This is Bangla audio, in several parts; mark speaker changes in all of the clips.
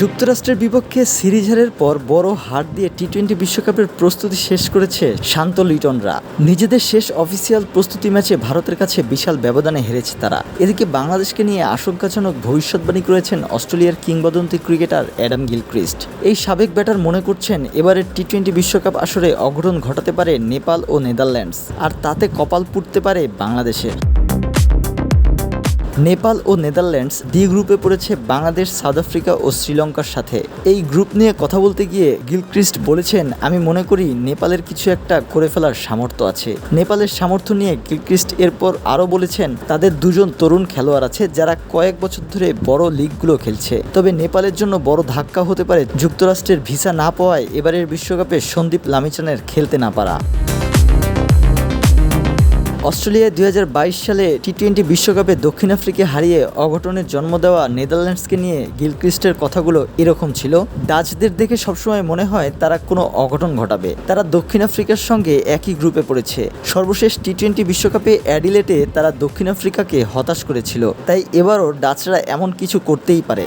Speaker 1: যুক্তরাষ্ট্রের বিপক্ষে সিরিজ হারের পর বড় হার দিয়ে টি টোয়েন্টি বিশ্বকাপের প্রস্তুতি শেষ করেছে শান্ত লিটনরা। নিজেদের শেষ অফিসিয়াল প্রস্তুতি ম্যাচে ভারতের কাছে বিশাল ব্যবধানে হেরেছে তারা। এদিকে বাংলাদেশকে নিয়ে আশঙ্কাজনক ভবিষ্যৎবাণী করেছেন অস্ট্রেলিয়ার কিংবদন্তি ক্রিকেটার অ্যাডাম গিলক্রিস্ট। এই সাবেক ব্যাটার মনে করছেন, এবারের টি টোয়েন্টি বিশ্বকাপ আসরে অঘটন ঘটাতে পারে নেপাল ও নেদারল্যান্ডস, আর তাতে কপাল পুড়তে পারে বাংলাদেশের। নেপাল ও নেদারল্যান্ডস ডি গ্রুপে পড়েছে বাংলাদেশ, সাউথ আফ্রিকা ও শ্রীলঙ্কার সাথে। এই গ্রুপ নিয়ে কথা বলতে গিয়ে গিলক্রিস্ট বলেছেন, আমি মনে করি নেপালের কিছু একটা করে ফেলার সামর্থ্য আছে। নেপালের সামর্থ্য নিয়ে গিলক্রিস্ট এরপর আরও বলেছেন, তাদের দুজন তরুণ খেলোয়াড় আছে যারা কয়েক বছর ধরে বড় লিগগুলো খেলছে। তবে নেপালের জন্য বড় ধাক্কা হতে পারে যুক্তরাষ্ট্রের ভিসা না পাওয়ায় এবারের বিশ্বকাপে সন্দীপ লামিচানের খেলতে না পারা। অস্ট্রেলিয়া দু হাজার বাইশ সালে টি টোয়েন্টি বিশ্বকাপে দক্ষিণ আফ্রিকা হারিয়ে অঘটনের জন্ম দেওয়া নেদারল্যান্ডসকে নিয়ে গিলক্রিস্টের কথাগুলো এরকম ছিল, ডাচদের দেখে সবসময় মনে হয় তারা কোনো অঘটন ঘটাবে। তারা দক্ষিণ আফ্রিকার সঙ্গে একই গ্রুপে পড়েছে। সর্বশেষ টি টোয়েন্টি বিশ্বকাপে অ্যাডিলেটে তারা দক্ষিণ আফ্রিকাকে হতাশ করেছিল। তাই এবারও ডাচরা এমন কিছু করতেই পারে।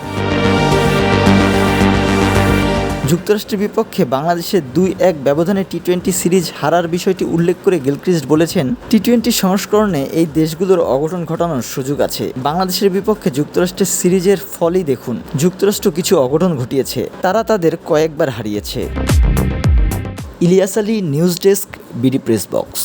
Speaker 1: যুক্তরাষ্ট্রের বিপক্ষে বাংলাদেশের দুই এক ব্যবধানে টি টোয়েন্টি সিরিজ হারার বিষয়টি উল্লেখ করে গিলক্রিস্ট বলেছেন টি টোয়েন্টি সংস্করণে এই দেশগুলোর অঘটন ঘটানোর সুযোগ আছে। বাংলাদেশের বিপক্ষে যুক্তরাষ্ট্রের সিরিজের ফলই দেখুন, যুক্তরাষ্ট্র কিছু অঘটন ঘটিয়েছে, তারা তাদের কয়েকবার হারিয়েছে। Ilias Ali, news desk, BD press box.